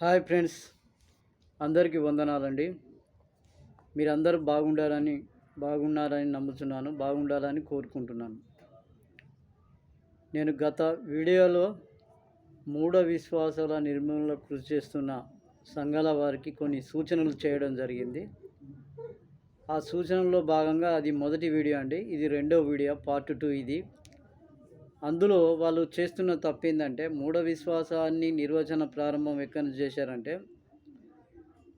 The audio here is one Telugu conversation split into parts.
హాయ్ ఫ్రెండ్స్ అందరికీ వందనాలండి. మీరందరూ బాగుండాలని బాగున్నారని నమ్ముతున్నాను బాగుండాలని కోరుకుంటున్నాను. నేను గత వీడియోలో మూఢ విశ్వాసాల నిర్మూలన కృషి చేస్తున్న సంఘాల వారికి కొన్ని సూచనలు చేయడం జరిగింది. ఆ సూచనల్లో భాగంగా అది మొదటి వీడియో అండి. ఇది రెండో వీడియో పార్ట్ టూ ఇది. అందులో వాళ్ళు చేస్తున్న తప్పు ఏంటంటే మూఢ విశ్వాసాన్ని నిర్వచన ప్రారంభం ఎక్కడ చేశారంటే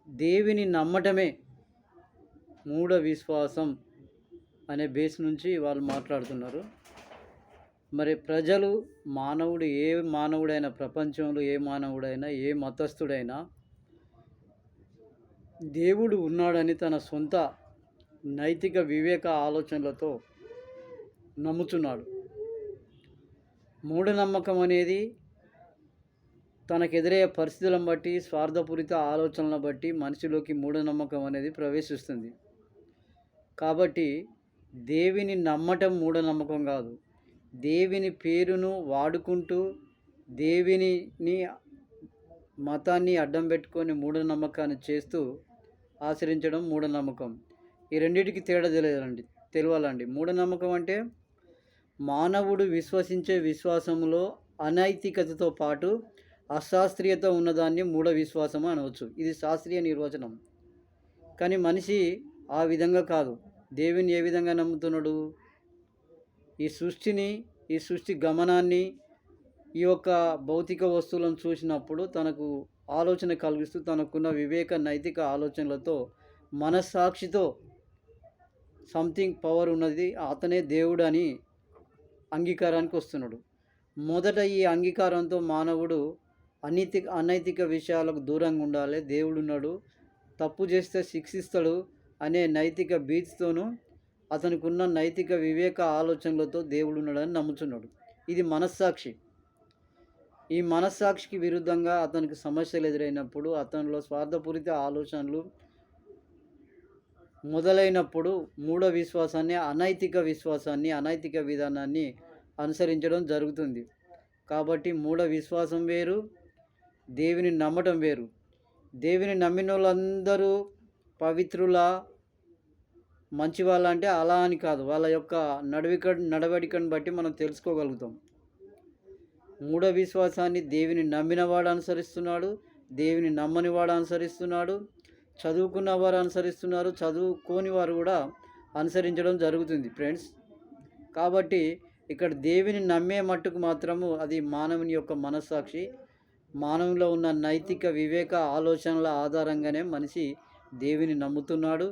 దేవిని నమ్మటమే మూఢ విశ్వాసం అనే బేస్ నుంచి వాళ్ళు మాట్లాడుతున్నారు. మరి ప్రజలు మానవుడు ఏ మానవుడైనా ప్రపంచంలో ఏ మానవుడైనా ఏ మతస్థుడైనా దేవుడు ఉన్నాడని తన సొంత నైతిక వివేక ఆలోచనలతో నమ్ముతున్నాడు. మూఢనమ్మకం అనేది తనకెదురయ్యే పరిస్థితులను బట్టి స్వార్థపూరిత ఆలోచనలను బట్టి మనిషిలోకి మూఢనమ్మకం అనేది ప్రవేశిస్తుంది. కాబట్టి దేవిని నమ్మటం మూఢనమ్మకం కాదు. దేవిని పేరును వాడుకుంటూ దేవిని మతాన్ని అడ్డం పెట్టుకొని మూఢనమ్మకాన్ని చేస్తూ ఆచరించడం మూఢనమ్మకం. ఈ రెండింటికి తేడా తెలియాలండి తెలియాలండి. మూఢనమ్మకం అంటే మానవుడు విశ్వసించే విశ్వాసంలో అనైతికతతో పాటు అశాస్త్రీయత ఉన్నదాన్ని మూఢ విశ్వాసం అనవచ్చు. ఇది శాస్త్రీయ నిర్వచనం. కానీ మనిషి ఆ విధంగా కాదు. దేవుని ఏ విధంగా నమ్ముతున్నాడు? ఈ సృష్టిని ఈ సృష్టి గమనాన్ని ఈ యొక్క భౌతిక వస్తువులను చూసినప్పుడు తనకు ఆలోచన కలిగిస్తూ తనకున్న వివేక నైతిక ఆలోచనలతో మనస్సాక్షితో సంథింగ్ పవర్ ఉన్నది. అతనే దేవుడు అని అంగీకారానికి వస్తున్నాడు. మొదట ఈ అంగీకారంతో మానవుడు అనీతి అనైతిక విషయాలకు దూరంగా ఉండాలి. దేవుడు ఉన్నాడు తప్పు చేస్తే శిక్షిస్తాడు అనే నైతిక బీచ్తోనూ అతనికి ఉన్న నైతిక వివేక ఆలోచనలతో దేవుడు ఉన్నాడని నమ్ముతున్నాడు. ఇది మనస్సాక్షి. ఈ మనస్సాక్షికి విరుద్ధంగా అతనికి సమస్యలు ఎదురైనప్పుడు అతనిలో స్వార్థపూరిత ఆలోచనలు మొదలైనప్పుడు మూఢ విశ్వాసాన్ని అనైతిక విశ్వాసాన్ని అనైతిక విధానాన్ని అనుసరించడం జరుగుతుంది. కాబట్టి మూఢ విశ్వాసం వేరు దేవిని నమ్మటం వేరు. దేవిని నమ్మిన వాళ్ళందరూ పవిత్రుల మంచి వాళ్ళ అంటే అలా అని కాదు. వాళ్ళ యొక్క నడవిక నడవడికను బట్టి మనం తెలుసుకోగలుగుతాం. మూఢ విశ్వాసాన్ని దేవిని నమ్మినవాడు అనుసరిస్తున్నాడు దేవిని నమ్మని వాడు అనుసరిస్తున్నాడు చదువుకున్న వారు అనుసరిస్తున్నారు చదువుకోని వారు కూడా అనుసరించడం జరుగుతుంది ఫ్రెండ్స్. కాబట్టి ఇక్కడ దేవిని నమ్మే మట్టుకు మాత్రము అది మానవుని యొక్క మనస్సాక్షి. మానవులో ఉన్న నైతిక వివేక ఆలోచనల ఆధారంగానే మనిషి దేవిని నమ్ముతున్నాడు.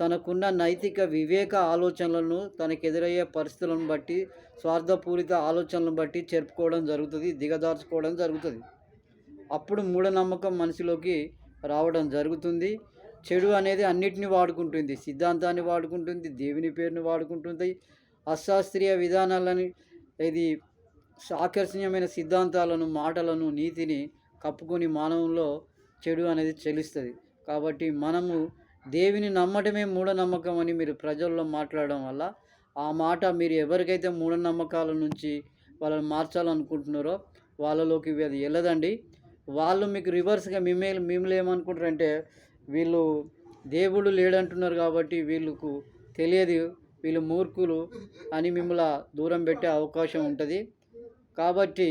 తనకున్న నైతిక వివేక ఆలోచనలను తనకు ఎదురయ్యే పరిస్థితులను బట్టి స్వార్థపూరిత ఆలోచనలను బట్టి చెరుపుకోవడం జరుగుతుంది దిగదార్చుకోవడం జరుగుతుంది. అప్పుడు మూఢనమ్మకం మనిషిలోకి రావడం జరుగుతుంది. చెడు అనేది అన్నిటిని వాడుకుంటుంది. సిద్ధాంతాన్ని వాడుకుంటుంది. దేవుని పేరుని వాడుకుంటుంది. అశాస్త్రీయ విధానాలని ఇది ఆకర్షణీయమైన సిద్ధాంతాలను మాటలను నీతిని కప్పుకొని మానవంలో చెడు అనేది చెల్లిస్తుంది. కాబట్టి మనము దేవిని నమ్మటమే మూఢనమ్మకం అని మీరు ప్రజల్లో మాట్లాడడం వల్ల ఆ మాట మీరు ఎవరికైతే మూఢనమ్మకాల నుంచి వాళ్ళని మార్చాలనుకుంటున్నారో వాళ్ళలోకి అది వెళ్ళదండి. వాళ్ళు మీకు రివర్స్గా మిమ్మల్ని మిమ్మల్ని ఏమనుకుంటారంటే వీళ్ళు దేవుడు లేడంటున్నారు కాబట్టి వీళ్ళకు తెలియదు వీళ్ళు మూర్ఖులు అని మిమ్మల్ని దూరం పెట్టే అవకాశం ఉంటుంది. కాబట్టి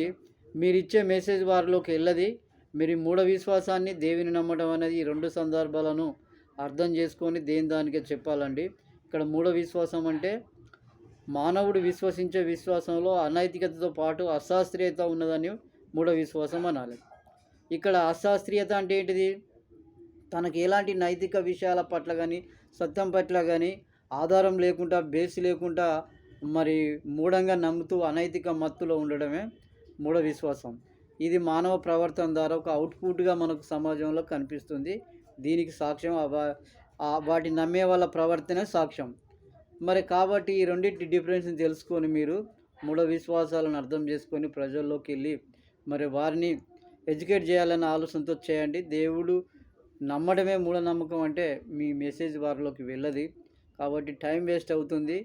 మీరు ఇచ్చే మెసేజ్ వారిలోకి వెళ్ళది మీరు మూఢ విశ్వాసాన్ని దేవిని నమ్మడం అనేది ఈ రెండు సందర్భాలను అర్థం చేసుకొని దేని దానికే చెప్పాలండి. ఇక్కడ మూఢ విశ్వాసం అంటే మానవుడు విశ్వసించే విశ్వాసంలో అనైతికతతో పాటు అశాస్త్రీయత ఉన్నదని మూఢ విశ్వాసం అనాలి. ఇక్కడ అశాస్త్రీయత అంటే ఏంటిది? తనకి ఎలాంటి నైతిక విషయాల పట్ల కానీ సత్యం పట్ల కానీ ఆధారం లేకుండా బేస్ లేకుండా మరి మూఢంగా నమ్ముతూ అనైతిక మత్తులో ఉండడమే మూఢ విశ్వాసం. ఇది మానవ ప్రవర్తన ద్వారా ఒక అవుట్పుట్గా మనకు సమాజంలో కనిపిస్తుంది. దీనికి సాక్ష్యం వాటి నమ్మే వాళ్ళ ప్రవర్తనే సాక్ష్యం. మరి కాబట్టి ఈ రెండింటి డిఫరెన్స్ని తెలుసుకొని మీరు మూఢ విశ్వాసాలను అర్థం చేసుకొని ప్రజల్లోకి వెళ్ళి మరి వారిని ఎడ్యుకేట్ చేయాలన్న ఆలోచనతో చేయండి. దేవుడు నమ్మడమే మూఢనమ్మకం అంటే మీ మెసేజ్ వారిలోకి వెళ్ళది. కాబట్టి టైం వేస్ట్ అవుతుంది.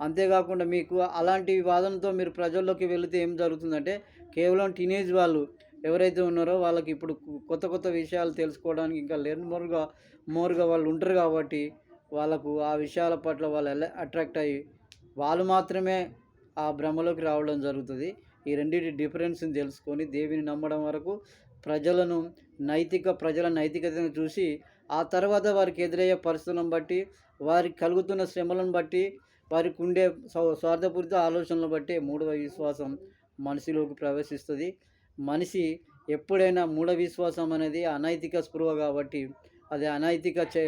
అంతేకాకుండా మీకు అలాంటి వాదనతో మీరు ప్రజల్లోకి వెళితే ఏం జరుగుతుందంటే కేవలం టీనేజ్ వాళ్ళు ఎవరైతే ఉన్నారో వాళ్ళకి ఇప్పుడు కొత్త కొత్త విషయాలు తెలుసుకోవడానికి ఇంకా లెర్న్ మోర్గా మోర్గా వాళ్ళు ఉంటారు కాబట్టి వాళ్ళకు ఆ విషయాల పట్ల వాళ్ళు అట్రాక్ట్ అయ్యి వాళ్ళు మాత్రమే ఆ భ్రమలోకి రావడం జరుగుతుంది. ఈ రెండింటి డిఫరెన్స్ని తెలుసుకొని దేవిని నమ్మడం వరకు ప్రజలను నైతిక ప్రజల నైతికతను చూసి ఆ తర్వాత వారికి ఎదురయ్యే పరిస్థితులను బట్టి వారికి కలుగుతున్న శ్రమలను బట్టి వారికి ఉండే స్వార్థపూరిత ఆలోచనలు బట్టి మూడవ విశ్వాసం మనిషిలోకి ప్రవేశిస్తుంది. మనిషి ఎప్పుడైనా మూఢ విశ్వాసం అనేది అనైతిక స్పృహ కాబట్టి అది అనైతిక చే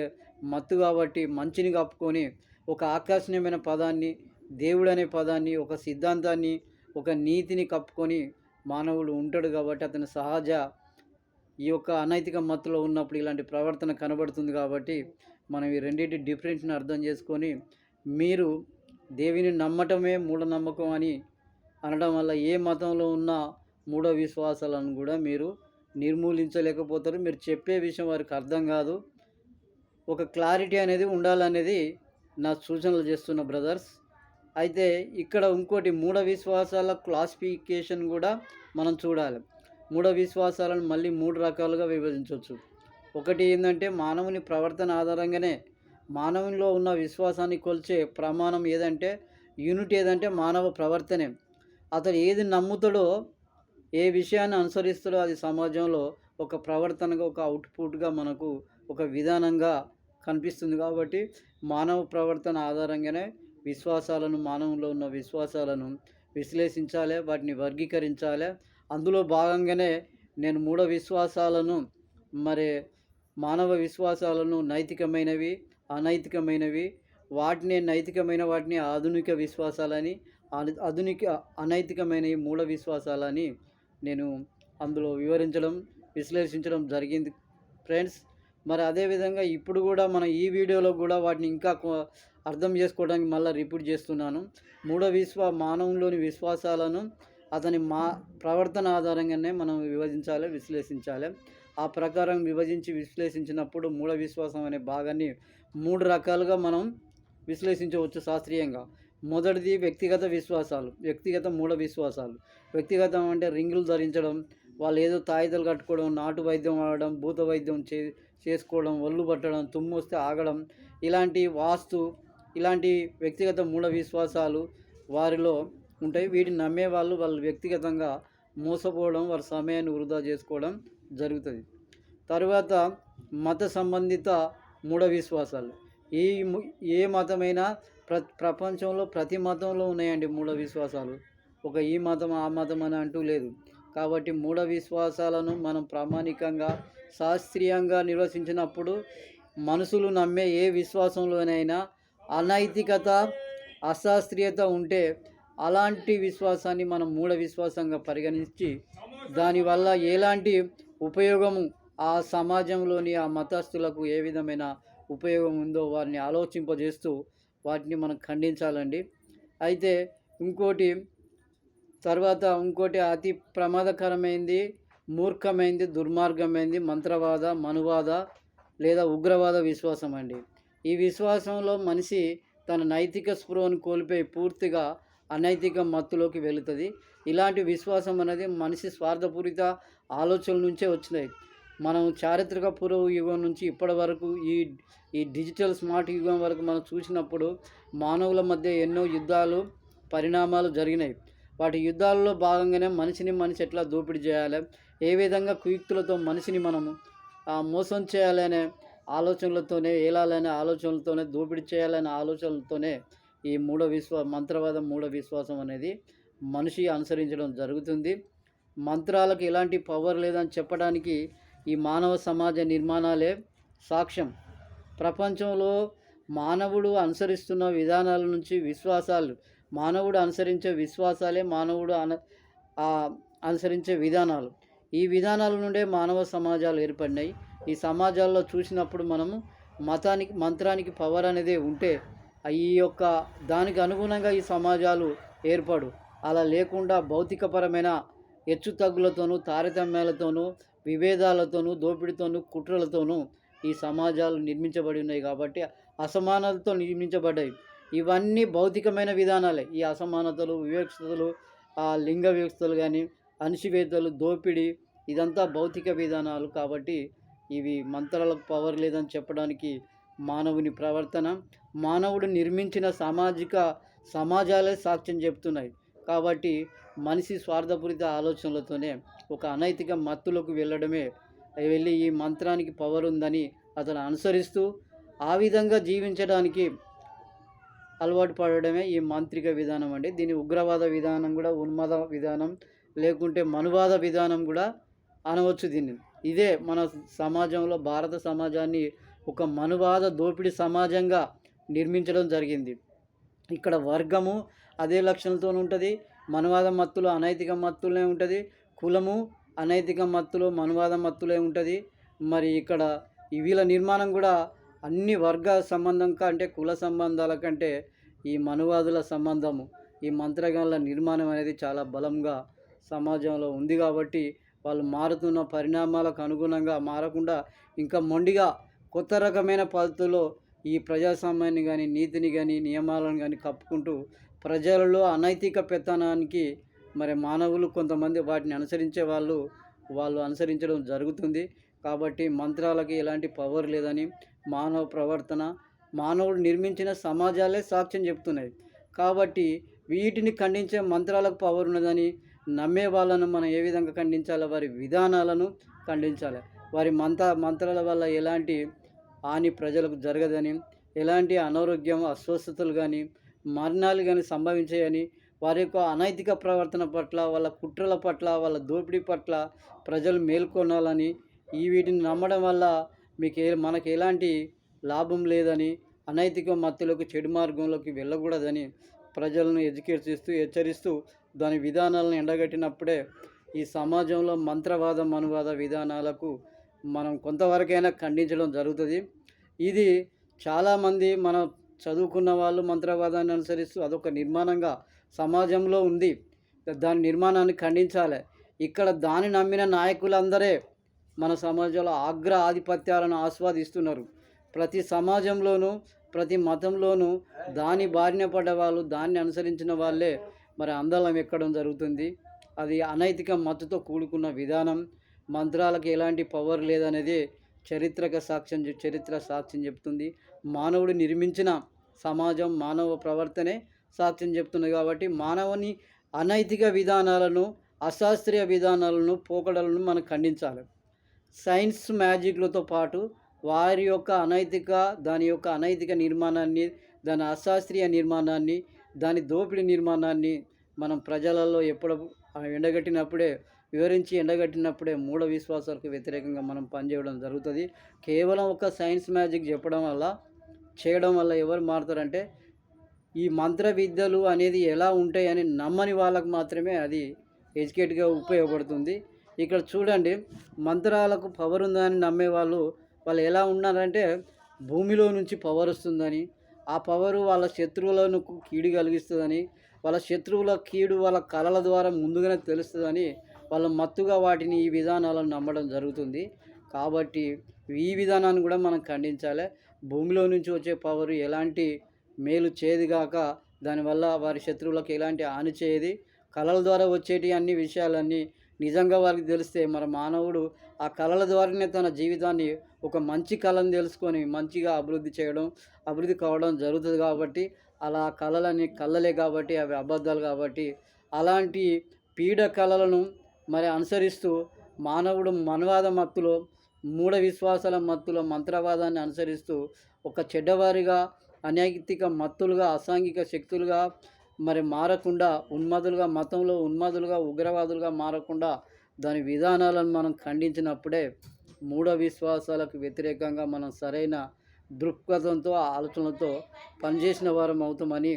మత్తు కాబట్టి మంచిని కప్పుకొని ఒక ఆకర్షణీయమైన పదాన్ని దేవుడు అనే పదాన్ని ఒక సిద్ధాంతాన్ని ఒక నీతిని కప్పుకొని మానవుడు ఉంటాడు కాబట్టి అతని సహజ ఈ యొక్క అనైతిక మత్తులో ఉన్నప్పుడు ఇలాంటి ప్రవర్తన కనబడుతుంది కాబట్టి మనం ఈ రెండింటి డిఫరెన్స్ని అర్థం చేసుకొని మీరు దేవిని నమ్మటమే మూఢనమ్మకం అని అనడం వల్ల ఏ మతంలో ఉన్న మూఢ విశ్వాసాలను కూడా మీరు నిర్మూలించలేకపోతారు. మీరు చెప్పే విషయం వారికి అర్థం కాదు. ఒక క్లారిటీ అనేది ఉండాలనేది నా సూచనలు చేస్తున్న బ్రదర్స్. అయితే ఇక్కడ ఇంకోటి మూఢ విశ్వాసాల క్లాసిఫికేషన్ కూడా మనం చూడాలి. మూఢ విశ్వాసాలను మళ్ళీ మూడు రకాలుగా విభజించవచ్చు. ఒకటి ఏంటంటే మానవుని ప్రవర్తన ఆధారంగానే మానవునిలో ఉన్న విశ్వాసాన్ని కొలిచే ప్రమాణం ఏదంటే యూనిట్ ఏదంటే మానవ ప్రవర్తనే. అతడు ఏది నమ్ముతాడో ఏ విషయాన్ని అనుసరిస్తాడో అది సమాజంలో ఒక ప్రవర్తనగా ఒక అవుట్పుట్గా మనకు ఒక విధానంగా కనిపిస్తుంది. కాబట్టి మానవ ప్రవర్తన ఆధారంగానే విశ్వాసాలను మానవంలో ఉన్న విశ్వాసాలను విశ్లేషించాలి వాటిని వర్గీకరించాలి. అందులో భాగంగానే నేను మూఢ విశ్వాసాలను మరి మానవ విశ్వాసాలను నైతికమైనవి అనైతికమైనవి వాటిని నైతికమైన వాటిని ఆధునిక విశ్వాసాలని ఆధునిక అనైతికమైన మూఢ విశ్వాసాలని నేను అందులో వివరించడం విశ్లేషించడం జరిగింది. ఫ్రెండ్స్ మరి అదేవిధంగా ఇప్పుడు కూడా మన ఈ వీడియోలో కూడా వాటిని ఇంకా అర్థం చేసుకోవడానికి మళ్ళీ రిపీట్ చేస్తున్నాను. మూఢ విశ్వ మానవంలోని విశ్వాసాలను అతని మా ప్రవర్తన ఆధారంగానే మనం విభజించాలి విశ్లేషించాలి. ఆ ప్రకారం విభజించి విశ్లేషించినప్పుడు మూఢ విశ్వాసం అనే భాగాన్ని మూడు రకాలుగా మనం విశ్లేషించవచ్చు శాస్త్రీయంగా. మొదటిది వ్యక్తిగత విశ్వాసాలు వ్యక్తిగత మూఢ విశ్వాసాలు. వ్యక్తిగతం అంటే రింగులు ధరించడం వాళ్ళు ఏదో తాయితలు కట్టుకోవడం నాటు వైద్యం వాడడం భూత వైద్యం చే చేసుకోవడం ఒళ్ళు పట్టడం తుమ్ము వస్తే ఆగడం. ఇలాంటి వాస్తు ఇలాంటి వ్యక్తిగత మూఢ విశ్వాసాలు వారిలో ఉంటాయి. వీటిని నమ్మే వాళ్ళు వాళ్ళు వ్యక్తిగతంగా మోసపోవడం వారి సమయాన్ని వృధా చేసుకోవడం జరుగుతుంది. తర్వాత మత సంబంధిత మూఢ విశ్వాసాలు. ఈ ఏ మతమైనా ప్ర ప్రపంచంలో ప్రతి మతంలో ఉన్నాయండి మూఢ విశ్వాసాలు. ఒక ఈ మతం ఆ మతం అని అంటూ లేదు. కాబట్టి మూఢ విశ్వాసాలను మనం ప్రామాణికంగా శాస్త్రీయంగా నిర్వచించినప్పుడు మనుషులు నమ్మే ఏ విశ్వాసంలోనైనా అనైతికత అశాస్త్రీయత ఉంటే అలాంటి విశ్వాసాన్ని మనం మూఢ విశ్వాసంగా పరిగణించి దానివల్ల ఎలాంటి ఉపయోగము ఆ సమాజంలోని ఆ మతస్థులకు ఏ విధమైన ఉపయోగం ఉందో వారిని ఆలోచింపజేస్తూ వాటిని మనం ఖండించాలండి. అయితే ఇంకోటి తర్వాత ఇంకోటి అతి ప్రమాదకరమైంది మూర్ఖమైంది దుర్మార్గమైంది మంత్రవాద మనువాద లేదా ఉగ్రవాద విశ్వాసం అండి ఈ విశ్వాసంలో మనిషి తన నైతిక స్పృహను కోల్పోయి పూర్తిగా అనైతిక మత్తులోకి వెళుతుంది. ఇలాంటి విశ్వాసం అనేది మనిషి స్వార్థపూరిత ఆలోచనల నుంచే వచ్చినాయి మనం చారిత్రక పూర్వ యుగం నుంచి ఇప్పటి వరకు ఈ ఈ డిజిటల్ స్మార్ట్ యుగం వరకు మనం చూసినప్పుడు మానవుల మధ్య ఎన్నో యుద్ధాలు పరిణామాలు జరిగినాయి. వాటి యుద్ధాలలో భాగంగానే మనిషిని మనిషి ఎట్లా దోపిడీ చేయాలి? ఏ విధంగా కుయుక్తులతో మనిషిని మనము మోసం చేయాలనే ఆలోచనలతోనే ఏలాలనే ఆలోచనలతోనే దోపిడీ చేయాలనే ఆలోచనలతోనే ఈ మూఢ విశ్వ మంత్రవాదం మూఢ విశ్వాసం అనేది మనిషి అనుసరించడం జరుగుతుంది. మంత్రాలకు ఎలాంటి పవర్ లేదని చెప్పడానికి ఈ మానవ సమాజ నిర్మాణాలే సాక్ష్యం. ప్రపంచంలో మానవుడు అనుసరిస్తున్న విధానాల నుంచి విశ్వాసాలు మానవుడు అనుసరించే విశ్వాసాలే మానవుడు అన అనుసరించే విధానాలు. ఈ విధానాల నుండే మానవ సమాజాలు ఏర్పడినాయి. ఈ సమాజాల్లో చూసినప్పుడు మనము మతానికి మంత్రానికి పవర్ అనేది ఉంటే ఈ యొక్క దానికి అనుగుణంగా ఈ సమాజాలు ఏర్పడు. అలా లేకుండా భౌతికపరమైన హెచ్చుతగ్గులతోనూ తారతమ్యాలతోనూ విభేదాలతోనూ దోపిడీతోనూ కుట్రలతోనూ ఈ సమాజాలు నిర్మించబడి ఉన్నాయి కాబట్టి అసమానతతో నిర్మించబడ్డాయి. ఇవన్నీ భౌతికమైన విధానాలే. ఈ అసమానతలు వివక్షతలు ఆ లింగ వివక్షతలు కానీ అణిచివేతలు దోపిడీ ఇదంతా భౌతిక విధానాలు కాబట్టి ఇవి మంత్రాలకు పవర్ లేదని చెప్పడానికి మానవుని ప్రవర్తన మానవుడు నిర్మించిన సామాజిక సమాజాలే సాక్ష్యం చెప్తున్నాయి కాబట్టి మనిషి స్వార్థపూరిత ఆలోచనలతోనే ఒక అనైతిక మత్తులకు వెళ్ళడమే వెళ్ళి ఈ మంత్రానికి పవర్ ఉందని అతను అనుసరిస్తూ ఆ విధంగా జీవించడానికి అలవాటు పడడమే ఈ మాంత్రిక విధానం అండి. దీని ఉగ్రవాద విధానం కూడా ఉన్మాద విధానం లేకుంటే మనువాద విధానం కూడా అనవచ్చు దీన్ని. ఇదే మన సమాజంలో భారత సమాజాన్ని ఒక మనువాద దోపిడీ సమాజంగా నిర్మించడం జరిగింది. ఇక్కడ వర్గము అదే లక్షణంతో ఉంటుంది మనువాద మత్తులో అనైతిక మత్తులే ఉంటుంది కులము అనైతిక మత్తులో మనువాద మత్తులే ఉంటుంది. మరి ఇక్కడ వీళ్ళ నిర్మాణం కూడా అన్ని వర్గ సంబంధం కంటే కుల సంబంధాల కంటే ఈ మనువాదుల సంబంధము ఈ మంత్రగాళ్ళ నిర్మాణం అనేది చాలా బలంగా సమాజంలో ఉంది కాబట్టి వాళ్ళు మారుతున్న పరిణామాలకు అనుగుణంగా మారకుండా ఇంకా మొండిగా కొత్త రకమైన పద్ధతుల్లో ఈ ప్రజాస్వామ్యాన్ని కానీ నీతిని కానీ నియమాలను కానీ కప్పుకుంటూ ప్రజలలో అనైతిక పెత్తనానికి మరి మానవులు కొంతమంది వాటిని అనుసరించే వాళ్ళు వాళ్ళు అనుసరించడం జరుగుతుంది. కాబట్టి మంత్రాలకి ఎలాంటి పవర్ లేదని మానవ ప్రవర్తన మానవుడు నిర్మించిన సమాజాలే సాక్ష్యం చెప్తున్నాయి. కాబట్టి వీటిని ఖండించే మంత్రాలకు పవర్ ఉన్నదని నమ్మే వాళ్ళను మనం ఏ విధంగా ఖండించాలో వారి విధానాలను ఖండించాలి. వారి మంత్ర మంత్రాల వల్ల ఎలాంటి హాని ప్రజలకు జరగదని ఎలాంటి అనారోగ్యం అస్వస్థతలు కానీ మరణాలు కానీ సంభవించాయని వారి యొక్క అనైతిక ప్రవర్తన పట్ల వాళ్ళ కుట్రల పట్ల వాళ్ళ దోపిడీ పట్ల ప్రజలు మేల్కొనాలని ఈ వీటిని నమ్మడం వల్ల మీకు ఏ మనకు ఎలాంటి లాభం లేదని అనైతిక మత్తులకు చెడు మార్గంలోకి వెళ్ళకూడదని ప్రజలను ఎడ్యుకేట్ చేస్తూ హెచ్చరిస్తూ దాని విధానాలను ఎండగట్టినప్పుడే ఈ సమాజంలో మంత్రవాద మనువాద విధానాలకు మనం కొంతవరకైనా ఖండించడం జరుగుతుంది. ఇది చాలామంది మనం చదువుకున్న వాళ్ళు మంత్రవాదాన్ని అనుసరిస్తూ అదొక నిర్మాణంగా సమాజంలో ఉంది. దాని నిర్మాణాన్ని ఖండించాలి. ఇక్కడ దాని నమ్మిన నాయకులందరే మన సమాజంలో అగ్ర ఆధిపత్యాలను ఆస్వాదిస్తున్నారు. ప్రతి సమాజంలోనూ ప్రతి మతంలోనూ దాని బారిన పడ్డ వాళ్ళు దాన్ని అనుసరించిన వాళ్ళే మరి అందలం ఎక్కడం జరుగుతుంది? అది అనైతిక మత్తుతో కూడుకున్న విధానం మంత్రాలకు ఎలాంటి పవర్ లేదనేది చరిత్రక సాక్ష్యం చరిత్ర సాక్ష్యం చెప్తుంది. మానవుడు నిర్మించిన సమాజం మానవ ప్రవర్తనే సాక్ష్యం చెప్తుంది కాబట్టి మానవుని అనైతిక విధానాలను అశాస్త్రీయ విధానాలను పోకడలను మనం ఖండించాలి. సైన్స్ మ్యాజిక్లతో పాటు వారి యొక్క అనైతిక దాని యొక్క అనైతిక నిర్మాణాన్ని దాని అశాస్త్రీయ నిర్మాణాన్ని దాని దోపిడీ నిర్మాణాన్ని మనం ప్రజలలో ఎప్పుడు ఎండగట్టినప్పుడే వివరించి ఎండగట్టినప్పుడే మూఢ విశ్వాసాలకు వ్యతిరేకంగా మనం పనిచేయడం జరుగుతుంది. కేవలం ఒక సైన్స్ మ్యాజిక్ చెప్పడం వల్ల చేయడం వల్ల ఎవరు మారుతారంటే ఈ మంత్ర విద్యలు అనేది ఎలా ఉంటాయని నమ్మని వాళ్ళకు మాత్రమే అది ఎడ్యుకేట్గా ఉపయోగపడుతుంది. ఇక్కడ చూడండి మంత్రాలకు పవర్ ఉందని నమ్మే వాళ్ళు వాళ్ళు ఎలా ఉన్నారంటే భూమిలో నుంచి పవర్ వస్తుందని ఆ పవరు వాళ్ళ శత్రువులను కీడు కలిగిస్తుందని వాళ్ళ శత్రువుల కీడు వాళ్ళ కళల ద్వారా ముందుగానే తెలుస్తుందని వాళ్ళ మత్తుగా వాటిని ఈ విధానాలను నమ్మడం జరుగుతుంది. కాబట్టి ఈ విధానాన్ని కూడా మనం ఖండించాలి. భూమిలో నుంచి వచ్చే పవర్ ఎలాంటి మేలు చేయదుగాక దానివల్ల వారి శత్రువులకు ఎలాంటి హాని చేయది? కళల ద్వారా వచ్చేటి అన్ని విషయాలన్నీ నిజంగా వారికి తెలిస్తే మన మానవుడు ఆ కళల ద్వారానే తన జీవితాన్ని ఒక మంచి కళను తెలుసుకొని మంచిగా అభివృద్ధి చేయడం అభివృద్ధి కావడం జరుగుతుంది కాబట్టి అలా కళలని కళ్ళలే కాబట్టి అవి అబద్ధాలు కాబట్టి అలాంటి పీడ కళలను మరి అనుసరిస్తూ మానవుడు మనవాద మత్తులో మూఢ విశ్వాసాల మత్తులో మంత్రవాదాన్ని అనుసరిస్తూ ఒక చెడ్డవారిగా అనైతిక మత్తులుగా అసాంఘిక శక్తులుగా మరి మారకుండా ఉన్మాదులుగా మతంలో ఉన్మాదులుగా ఉగ్రవాదులుగా మారకుండా దాని విధానాలను మనం ఖండించినప్పుడే మూఢ విశ్వాసాలకు వ్యతిరేకంగా మనం సరైన దృక్పథంతో ఆలోచనలతో పనిచేసిన వారం అవుతామని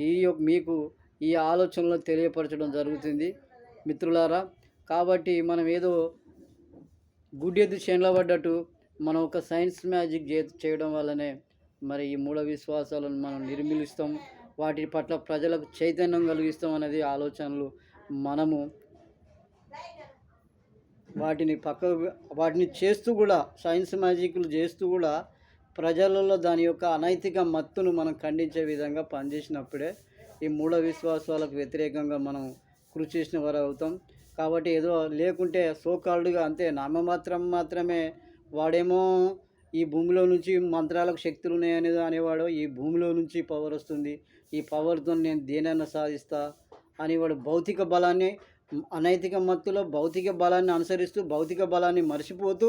ఈ యొక్క మీకు ఈ ఆలోచనలు తెలియపరచడం జరుగుతుంది మిత్రులారా. కాబట్టి మనం ఏదో గుడ్డెద్దు చేనులో పడ్డట్టు మనం ఒక సైన్స్ మ్యాజిక్ చే చేయడం వల్లనే మరి ఈ మూఢ విశ్వాసాలను మనం నిర్మూలిస్తాం. వాటి పట్ల ప్రజలకు చైతన్యం కలిగిస్తాం అనేది ఆలోచనలు మనము వాటిని పక్క వాటిని చేస్తూ కూడా సైన్స్ మ్యాజిక్లు చేస్తూ కూడా ప్రజలలో దాని యొక్క అనైతిక మత్తును మనం ఖండించే విధంగా పనిచేసినప్పుడే ఈ మూఢ విశ్వాసాలకు వ్యతిరేకంగా మనం కృషి చేసిన వారు అవుతాం. కాబట్టి ఏదో లేకుంటే సోకాల్డ్గా అంతే నామమాత్రం మాత్రమే వాడేమో ఈ భూమిలో నుంచి మంత్రాలకు శక్తులు ఉన్నాయనేది అనేవాడు ఈ భూమిలో నుంచి పవర్ వస్తుంది. ఈ పవర్తో నేను దేనైనా సాధిస్తా అనేవాడు భౌతిక బలాన్ని అనైతిక మత్తులో భౌతిక బలాన్ని అనుసరిస్తూ భౌతిక బలాన్ని మర్చిపోతూ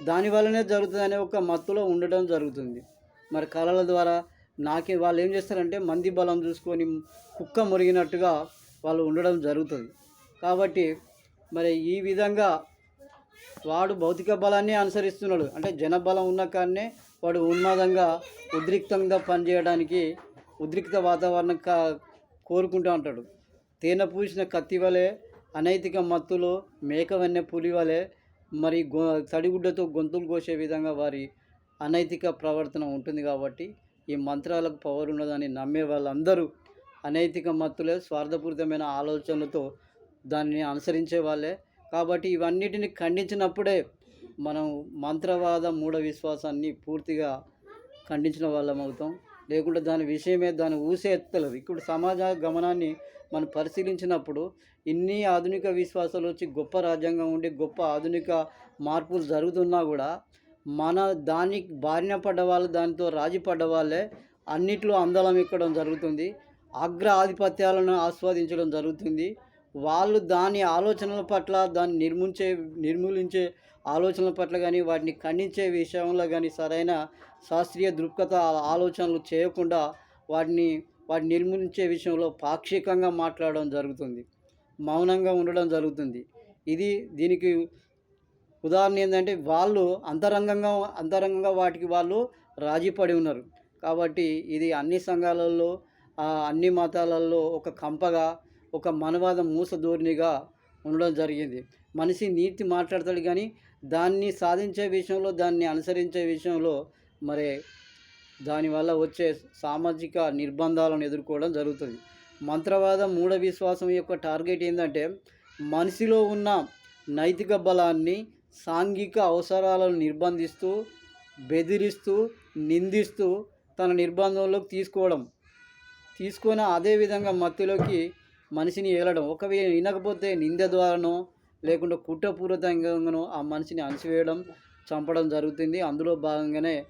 దాని వల్లనే జరుగుతుంది అనే ఒక మత్తులో ఉండడం జరుగుతుంది. మరి కళల ద్వారా నాకే వాళ్ళు ఏం చేస్తారంటే మంది బలం చూసుకొని కుక్క మురిగినట్టుగా వాళ్ళు ఉండడం జరుగుతుంది. కాబట్టి మరి ఈ విధంగా వాడు భౌతిక బలాన్ని అనుసరిస్తున్నాడు. అంటే జనబలం ఉన్న కాడనే వాడు ఉన్మాదంగా ఉద్రిక్తంగా పనిచేయడానికి ఉద్రిక్త వాతావరణం కా కోరుకుంటూ ఉంటాడు. తేనె పూసిన కత్తి వలె అనైతిక మత్తులో మేక వెన్న పులి వలె మరి గొ తడిగుడ్డతో గొంతులు కోసే విధంగా వారి అనైతిక ప్రవర్తన ఉంటుంది కాబట్టి ఈ మంత్రాలకు పవర్ ఉన్నదని నమ్మే వాళ్ళందరూ అనైతిక మత్తులే స్వార్థపూరితమైన ఆలోచనలతో దానిని అనుసరించే వాళ్ళే. కాబట్టి ఇవన్నిటిని ఖండించినప్పుడే మనం మంత్రవాద మూఢ విశ్వాసాన్ని పూర్తిగా ఖండించిన వాళ్ళం అవుతాం. లేకుంటే దాని విషయమే దాని ఊసే ఎత్తలేదు ఇప్పుడు సమాజ గమనాన్ని మనం పరిశీలించినప్పుడు ఇన్ని ఆధునిక విశ్వాసాలు వచ్చి గొప్ప రాజ్యాంగం ఉండి గొప్ప ఆధునిక మార్పులు జరుగుతున్నా కూడా మన దానికి బారిన పడ్డ వాళ్ళు దానితో రాజీ పడ్డవాళ్ళే అన్నిట్లో అందలం ఎక్కడం జరుగుతుంది. అగ్ర ఆధిపత్యాలను ఆస్వాదించడం జరుగుతుంది. వాళ్ళు దాని ఆలోచనల పట్ల దాన్ని నిర్మించే నిర్మూలించే ఆలోచనల పట్ల కానీ వాటిని ఖండించే విషయంలో కానీ సరైన శాస్త్రీయ దృక్పథ ఆలోచనలు చేయకుండా వాటిని వాటిని నిర్మూలించే విషయంలో పాక్షికంగా మాట్లాడడం జరుగుతుంది. మౌనంగా ఉండడం జరుగుతుంది. ఇది దీనికి ఉదాహరణ ఏంటంటే వాళ్ళు అంతరంగంగా అంతరంగంగా వాటికి వాళ్ళు రాజీ పడి ఉన్నారు. కాబట్టి ఇది అన్ని సంఘాలలో అన్ని మతాలలో ఒక కంపగా ఒక మనవాద మూసధోరణిగా ఉండడం జరిగింది. మనిషి నీతి మాట్లాడతాడు కానీ దాన్ని సాధించే విషయంలో దాన్ని అనుసరించే విషయంలో మరి దానివల్ల వచ్చే సామాజిక నిర్బంధాలను ఎదుర్కోవడం జరుగుతుంది. మంత్రవాదం మూఢ విశ్వాసం యొక్క టార్గెట్ ఏంటంటే మనిషిలో ఉన్న నైతిక బలాన్ని సాంఘిక అవసరాలను నిర్బంధిస్తూ బెదిరిస్తూ నిందిస్తూ తన నిర్బంధంలోకి తీసుకోవడం. తీసుకొని అదే విధంగా మత్తులోకి మనిషిని ఏలడం. ఒకవేళ వినకపోతే నింద ద్వారానో లేకుంటే కుట్రపూర్వకంగానో ఆ మనిషిని అణిచివేయడం చంపడం జరుగుతుంది. అందులో భాగంగానే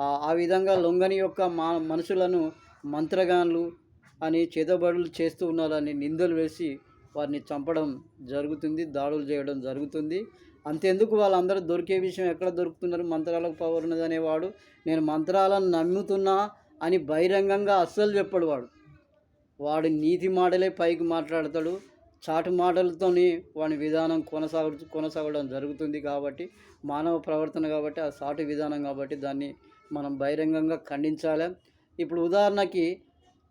ఆ- ఆ విధంగా లొంగని యొక్క మా మనుషులను మంత్రగాన్లు అని చేతబడులు చేస్తూ ఉన్నారని నిందలు వేసి వారిని చంపడం జరుగుతుంది దాడులు చేయడం జరుగుతుంది. అంతెందుకు వాళ్ళందరూ దొరికే విషయం ఎక్కడ దొరుకుతున్నారు? మంత్రాలకు పవర్ ఉన్నదనేవాడు నేను మంత్రాలను నమ్ముతున్నా అని బహిరంగంగా అస్సలు చెప్పడు వాడు. వాడు నీతి మాటలే పైకి మాట్లాడతాడు. చాటు మాటలతోని వాడి విధానం కొనసాగు కొనసాగడం జరుగుతుంది కాబట్టి మానవ ప్రవర్తన కాబట్టి ఆ సాటు విధానం కాబట్టి దాన్ని మనం బహిరంగంగా ఖండించాలి. ఇప్పుడు ఉదాహరణకి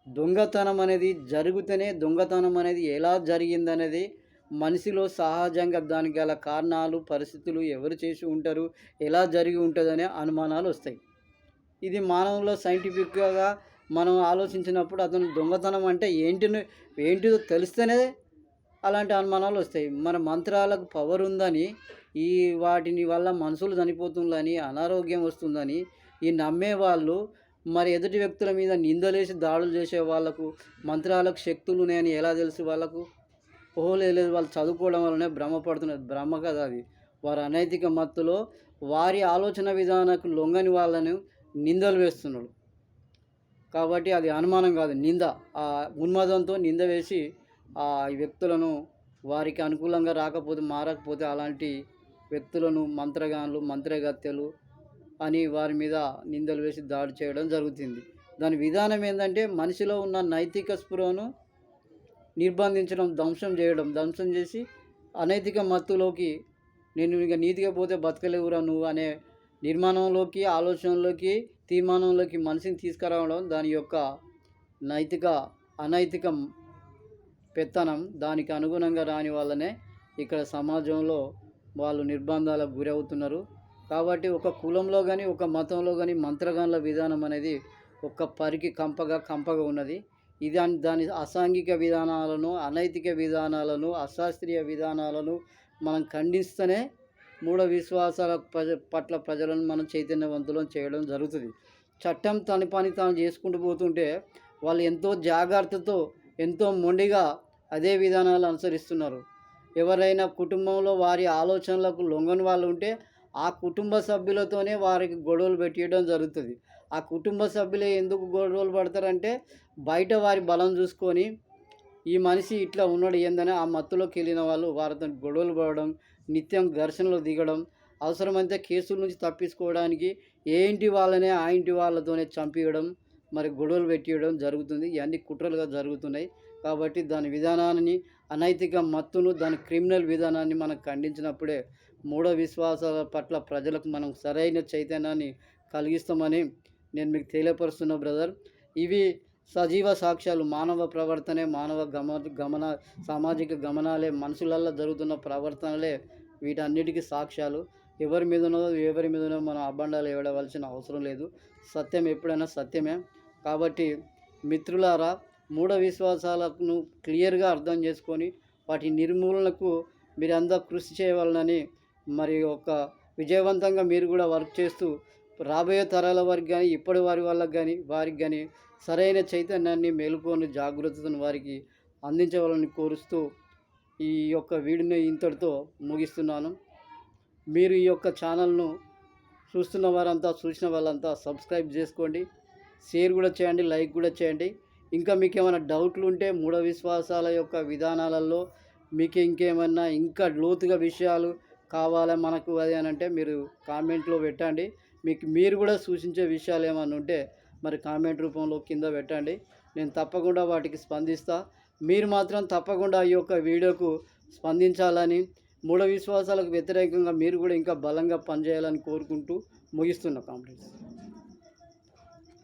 దొంగతనం అనేది జరుగుతూనే దొంగతనం అనేది ఎలా జరిగిందనేది మనిషిలో సహజంగా దానికి గల కారణాలు పరిస్థితులు ఎవరు చేసి ఉంటారు ఎలా జరిగి ఉంటుందనే అనుమానాలు వస్తాయి. ఇది మానవుల్లో సైంటిఫిక్గా మనం ఆలోచించినప్పుడు అతను దొంగతనం అంటే ఏంటిని ఏంటిదో తెలిస్తేనే అలాంటి అనుమానాలు వస్తాయి. మన మంత్రాలకు పవర్ ఉందని ఈ వాటిని వల్ల మనుషులు చనిపోతుందని అనారోగ్యం వస్తుందని ఈ నమ్మే వాళ్ళు మరి ఎదుటి వ్యక్తుల మీద నిందలేసి దాడులు చేసే వాళ్ళకు మంత్రాలకు శక్తులు ఉన్నాయని ఎలా తెలుసు వాళ్ళకు ఓహో లేదు వాళ్ళు చదువుకోవడం వల్లనే భ్రమపడుతున్నారు. భ్రమ కదా అది. వారి అనైతిక మత్తులో వారి ఆలోచన విధానకు లొంగని వాళ్ళను నిందలు వేస్తున్నాడు కాబట్టి అది అనుమానం కాదు నింద. ఆ ఉన్మాదంతో నింద వేసి ఆ వ్యక్తులను వారికి అనుకూలంగా రాకపోతే మారకపోతే అలాంటి వ్యక్తులను మంత్రగాన్లు మంత్రగత్యలు అని వారి మీద నిందలు వేసి దాడి చేయడం జరుగుతుంది. దాని విధానం ఏంటంటే మనిషిలో ఉన్న నైతిక స్పృహను నిర్బంధించడం ధ్వంసం చేయడం. ధ్వంసం చేసి అనైతిక మత్తులోకి నేను ఇక నీతిగా పోతే బతకలేవురా నువ్వు అనే నిర్మాణంలోకి ఆలోచనలోకి తీర్మానంలోకి మనిషిని తీసుకురావడం దాని యొక్క నైతిక అనైతిక పెత్తనం. దానికి అనుగుణంగా రాని వల్లనే ఇక్కడ సమాజంలో వాళ్ళు నిర్బంధాలకు గురవుతున్నారు. కాబట్టి ఒక కులంలో కానీ ఒక మతంలో కానీ మంత్రగానుల విధానం అనేది ఒక పరికి కంపగా కంపగా ఉన్నది. ఇది దాని అసాంఘిక విధానాలను అనైతిక విధానాలను అశాస్త్రీయ విధానాలను మనం ఖండిస్తేనే మూఢ విశ్వాసాల ప్రజ పట్ల ప్రజలను మనం చైతన్యవంతులను చేయడం జరుగుతుంది. చట్టం తన పని తాను చేసుకుంటూ పోతుంటే వాళ్ళు ఎంతో జాగ్రత్తతో ఎంతో మొండిగా అదే విధానాలు అనుసరిస్తున్నారు. ఎవరైనా కుటుంబంలో వారి ఆలోచనలకు లొంగని వాళ్ళు ఉంటే ఆ కుటుంబ సభ్యులతోనే వారికి గొడవలు పెట్టియడం జరుగుతుంది. ఆ కుటుంబ సభ్యులే ఎందుకు గొడవలు పడతారంటే బయట వారి బలం చూసుకొని ఈ మనిషి ఇట్లా ఉన్నాడు ఏందని ఆ మత్తులోకి వెళ్ళిన వాళ్ళు వారితో గొడవలు పడడం నిత్యం ఘర్షణలు దిగడం అవసరమైతే కేసుల నుంచి తప్పించుకోవడానికి ఏ ఇంటి వాళ్ళనే ఆ ఇంటి వాళ్ళతోనే చంపేయడం మరి గొడవలు పెట్టేయడం జరుగుతుంది. ఇవన్నీ కుట్రలుగా జరుగుతున్నాయి. కాబట్టి దాని విధానాన్ని అనైతిక మత్తును దాని క్రిమినల్ విధానాన్ని మనం ఖండించినప్పుడే మూఢ విశ్వాసాల పట్ల ప్రజలకు మనం సరైన చైతన్యాన్ని కలిగిస్తామని నేను మీకు తెలియపరుస్తున్నా బ్రదర్. ఇవి సజీవ సాక్ష్యాలు. మానవ ప్రవర్తనే మానవ గమ గమన సామాజిక గమనాలే మనుషులల్లో జరుగుతున్న ప్రవర్తనలే వీటన్నిటికీ సాక్ష్యాలు. ఎవరి మీదనో ఎవరి మీదనో మనం అబండాలు ఇవ్వడవలసిన అవసరం లేదు. సత్యం ఎప్పుడైనా సత్యమే. కాబట్టి మిత్రులారా మూఢ విశ్వాసాలను క్లియర్గా అర్థం చేసుకొని వాటి నిర్మూలనకు మీరంతా కృషి చేయవలనని మరి ఒక విజయవంతంగా మీరు కూడా వర్క్ చేస్తూ రాబోయే తరాల వారికి కానీ ఇప్పటి వారి వాళ్ళకి కానీ వారికి కానీ సరైన చైతన్యాన్ని మేలుకొని జాగ్రత్తను వారికి అందించవాలని కోరుస్తూ ఈ యొక్క వీడియోని ఇంతటితో ముగిస్తున్నాను. మీరు ఈ యొక్క ఛానల్ను చూస్తున్న వారంతా చూసిన వాళ్ళంతా సబ్స్క్రైబ్ చేసుకోండి. షేర్ కూడా చేయండి లైక్ కూడా చేయండి. ఇంకా మీకు ఏమైనా డౌట్లు ఉంటే మూఢ విశ్వాసాల యొక్క విధానాలలో మీకు ఇంకేమన్నా ఇంకా లోతుగా విషయాలు కావాలా మనకు అది అని అంటే మీరు కామెంట్లో పెట్టండి. మీకు మీరు కూడా సూచించే విషయాలు ఏమైనా ఉంటే మరి కామెంట్ రూపంలో కింద పెట్టండి. నేను తప్పకుండా వాటికి స్పందిస్తా. మీరు మాత్రం తప్పకుండా ఈ యొక్క వీడియోకు స్పందించాలని మూఢ విశ్వాసాలకు వ్యతిరేకంగా మీరు కూడా ఇంకా బలంగా పనిచేయాలని కోరుకుంటూ ముగిస్తున్న కాంప్లెక్స్